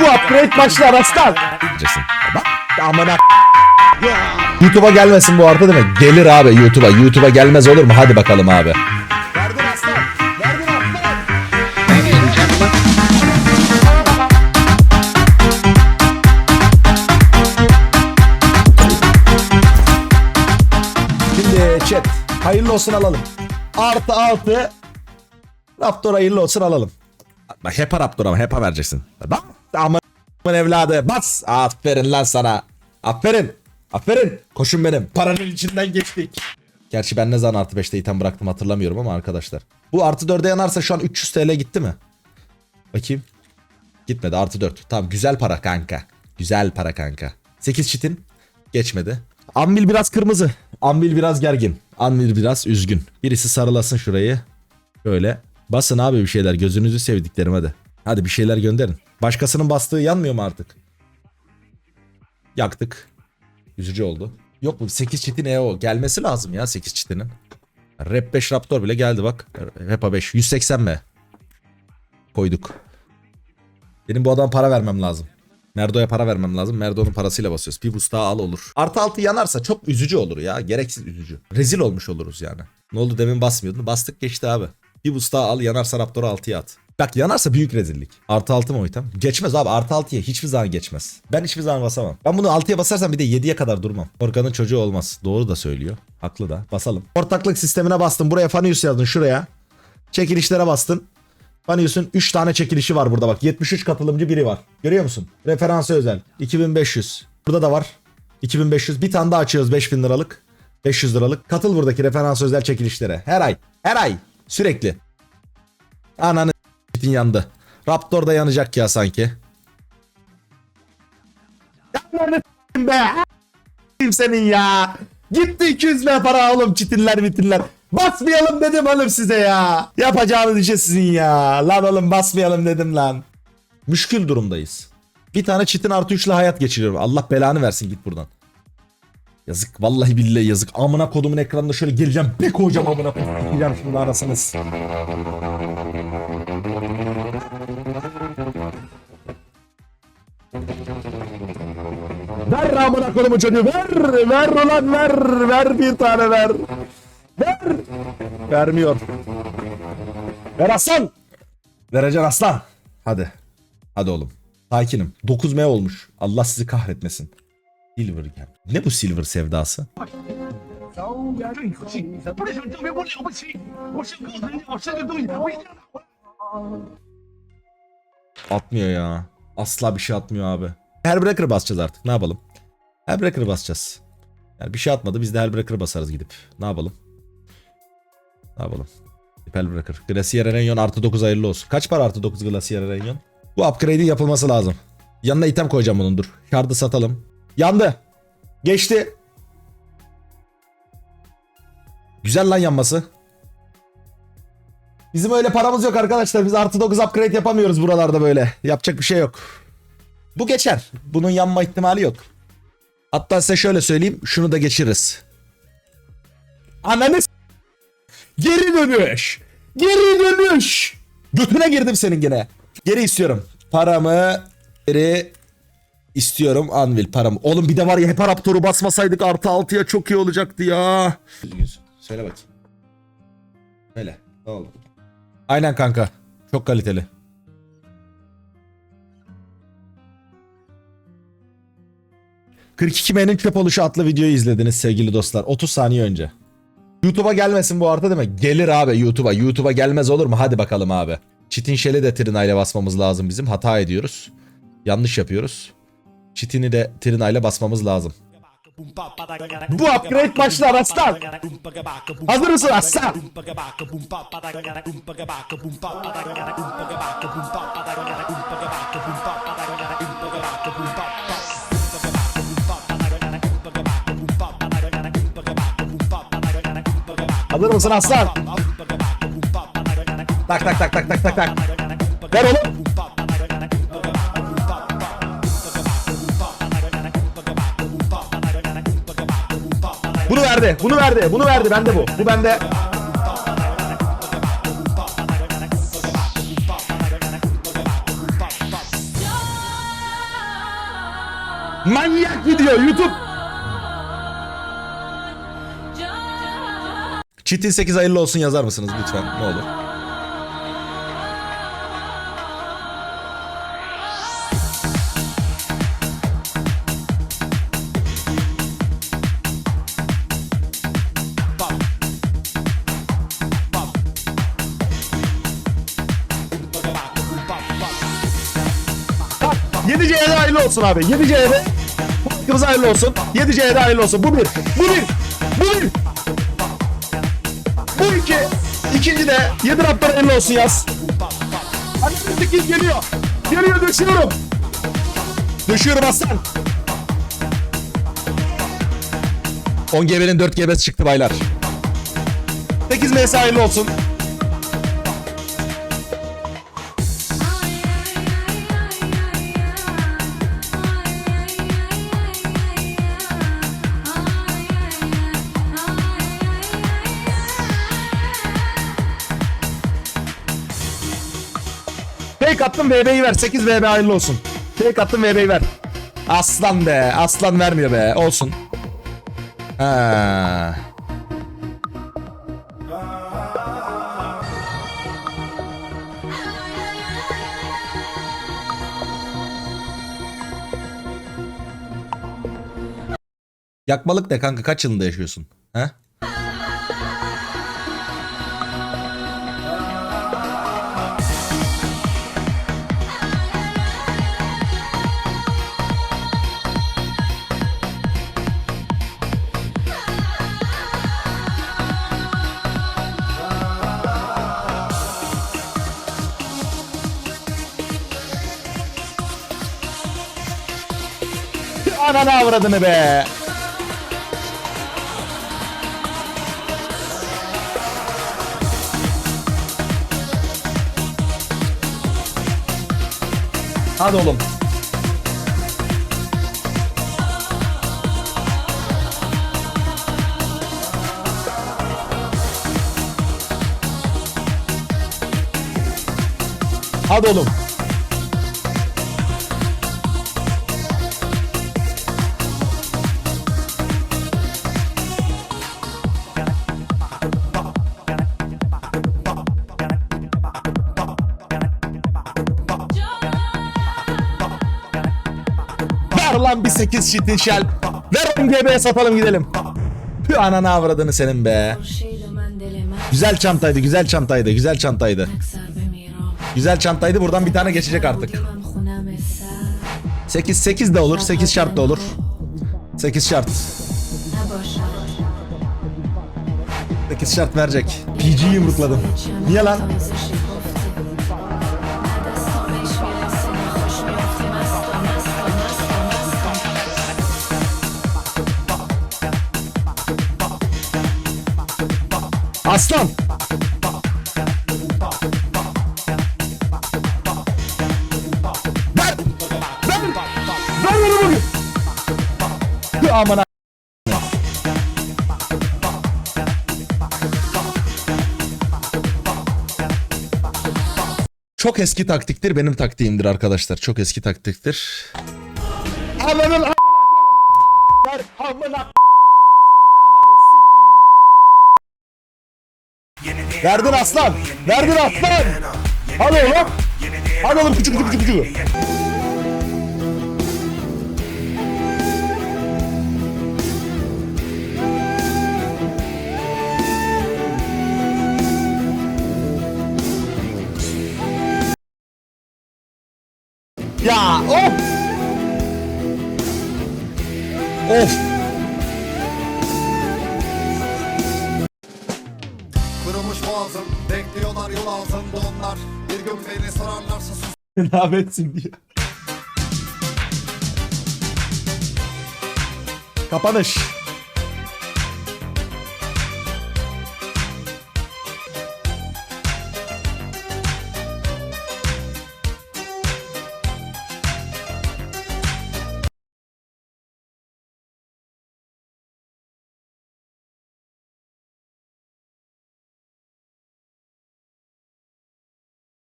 Bu upgrade başlar aslan. Diyeceksin. Bak amına YouTube'a gelmesin bu arada değil mi? Gelir abi YouTube'a. YouTube'a gelmez olur mu? Hadi bakalım abi. Verdin aslan. Verdin aslan. Şimdi chat hayırlı olsun alalım. Artı altı Raptor hayırlı olsun alalım. Bak HEPA Raptor ama HEPA vereceksin. Bak ama evladı bas. Aferin lan sana. Aferin. Aferin. Koşun benim. Paranın içinden geçtik. Gerçi ben ne zaman artı 5'te item bıraktım hatırlamıyorum ama arkadaşlar. Bu artı 4'e yanarsa şu an 300 TL gitti mi? Bakayım. Gitmedi artı 4. Tamam güzel para kanka. Güzel para kanka. 8 çitin. Geçmedi. Anvil biraz kırmızı. Anvil biraz gergin. Anvil biraz üzgün. Birisi sarılasın şurayı. Böyle. Basın abi bir şeyler. Gözünüzü sevdiklerim hadi. Hadi bir şeyler gönderin. Başkasının bastığı yanmıyor mu artık? Yaktık. Üzücü oldu. Yok mu 8 çitin EO gelmesi lazım ya 8 çitinin. Rap 5 Raptor bile geldi bak. Hepa 5 180 mi? Koyduk. Benim bu adam para vermem lazım. Merdo'ya para vermem lazım. Merdo'nun parasıyla basıyoruz. Bir boost daha al olur. Artı altı yanarsa çok üzücü olur ya. Gereksiz üzücü. Rezil olmuş oluruz yani. Ne oldu demin basmıyordun. Bastık geçti abi. Bir boost daha al yanarsa Raptor'u 6'ya at. Bak yanarsa büyük rezillik. Artı 6 mı o item? Geçmez abi artı 6'ya hiçbir zaman geçmez. Ben hiçbir zaman basamam. Ben bunu 6'ya basarsam bir de 7'ye kadar durmam. Korkanın çocuğu olmaz. Doğru da söylüyor. Haklı da. Basalım. Ortaklık sistemine bastın. Buraya Fanius yazdın şuraya. Çekilişlere bastın. Fanius'un 3 tane çekilişi var burada bak. 73 katılımcı biri var. Görüyor musun? Referansı özel. 2500. Burada da var. 2500. Bir tane daha açıyoruz 5000 liralık. 500 liralık. Katıl buradaki referans özel çekilişlere. Her ay. Her ay. Sürekli. Ananı s**tin yandı. Raptor da yanacak ya sanki. Yanlarını be. S**tim senin ya. Gitti 200 lira para oğlum çitinler bitinler. Basmayalım dedim oğlum size ya. Yapacağınız işe sizin ya. Lan oğlum basmayalım dedim lan. Müşkül durumdayız. Bir tane çitin artı 3'le hayat geçiriyorum. Allah belanı versin git buradan. Yazık vallahi billahi yazık. Amına kodumun ekranında şöyle geleceğim. Bir koyacağım amına kodum. Gideceğim şimdi arasınız. amına kodumu çocuğu ver. Ver ulan ver. Ver bir tane ver. Ver. Vermiyor. Ver aslan. Vereceksin aslan. Hadi. Hadi oğlum. Sakinim. 9M olmuş. Allah sizi kahretmesin. Silver gel. Ne bu silver sevdası? Atmıyor ya. Asla bir şey atmıyor abi. Her breaker basacağız artık. Ne yapalım? Hellbreaker basacağız. Yani bir şey atmadı. Biz de Hellbreaker basarız gidip. Ne yapalım? Ne yapalım? Hellbreaker. Glacier Erenyon artı 9 hayırlı olsun. Kaç para artı 9 Glacier Erenyon? Bu upgrade'in yapılması lazım. Yanına item koyacağım bunun dur. Şardı satalım. Yandı. Geçti. Güzel lan yanması. Bizim öyle paramız yok arkadaşlar. Biz artı 9 upgrade yapamıyoruz buralarda böyle. Yapacak bir şey yok. Bu geçer. Bunun yanma ihtimali yok. Hatta size şöyle söyleyeyim. Şunu da geçiririz. Ananı Geri dönüş. Geri dönüş. Götüne girdim senin gene. Geri istiyorum. Paramı geri istiyorum. Anvil paramı. Oğlum bir de var ya hep Raptor'u basmasaydık artı 6'ya çok iyi olacaktı ya. Söyle bakayım. Söyle. Ne oldu? Aynen kanka. Çok kaliteli. ...42M'nin çöp oluşu adlı videoyu izlediniz sevgili dostlar. 30 saniye önce. YouTube'a gelmesin bu arada mi? Gelir abi YouTube'a. YouTube'a gelmez olur mu? Hadi bakalım abi. Çitin şeli de Trina basmamız lazım bizim. Hata ediyoruz. Yanlış yapıyoruz. Çitini de Trina ile basmamız lazım. Bu upgrade başlar aslan. Hazır mısın aslan? Hazır mısın aslan? Tak tak tak tak tak tak tak. Ver oğlum. Bunu verdi, bunu verdi, bunu verdi. Bende bu. Bu bende. Manyak video YouTube. Çitin 8 hayırlı olsun yazar mısınız lütfen ne olur. Yedi C'ye olsun abi. 7 C'ye de Kız hayırlı olsun. 7 C'ye hayırlı olsun. Bu bir. Bu bir. Bu bir. İki. İkinci de 7 Raptor hayırlı olsun yaz. Hadi 8 geliyor. Geliyor düşüyorum. Düşüyorum aslan. 10 GB'nin 4 GB'si çıktı baylar. 8 MS hayırlı olsun. Fake attım VB'yi ver. 8 VB hayırlı olsun. Fake attım VB'yi ver. Aslan be. Aslan vermiyor be. Olsun. Ha. Yakmalık ne kanka? Kaç yılında yaşıyorsun? He? Ananı avradını be. Hadi oğlum. Hadi oğlum. Ver lan bir 8 şitin şel. Ver 10 GB'ye satalım gidelim. Pü ananı avradını senin be. Güzel çantaydı, güzel çantaydı, güzel çantaydı. Güzel çantaydı. Buradan bir tane geçecek artık. 8 8 de olur. 8 şart da olur. 8 şart. 8 şart verecek. PG yumrukladım. Niye lan? Aslan. Ver. Ver. Ver bana bugün. Tüh, Aman Çok eski taktiktir benim taktiğimdir arkadaşlar. Çok eski taktiktir. Ananın koyayım. Ver amına Verdin aslan. Verdin aslan. Hadi oğlum. Hadi oğlum küçük küçük küçük küçük. Ya of. Of. Boğazım Bekliyorlar yol ağzında onlar Bir gün beni sorarlarsa sus ne yapetsin diye. Kapanış.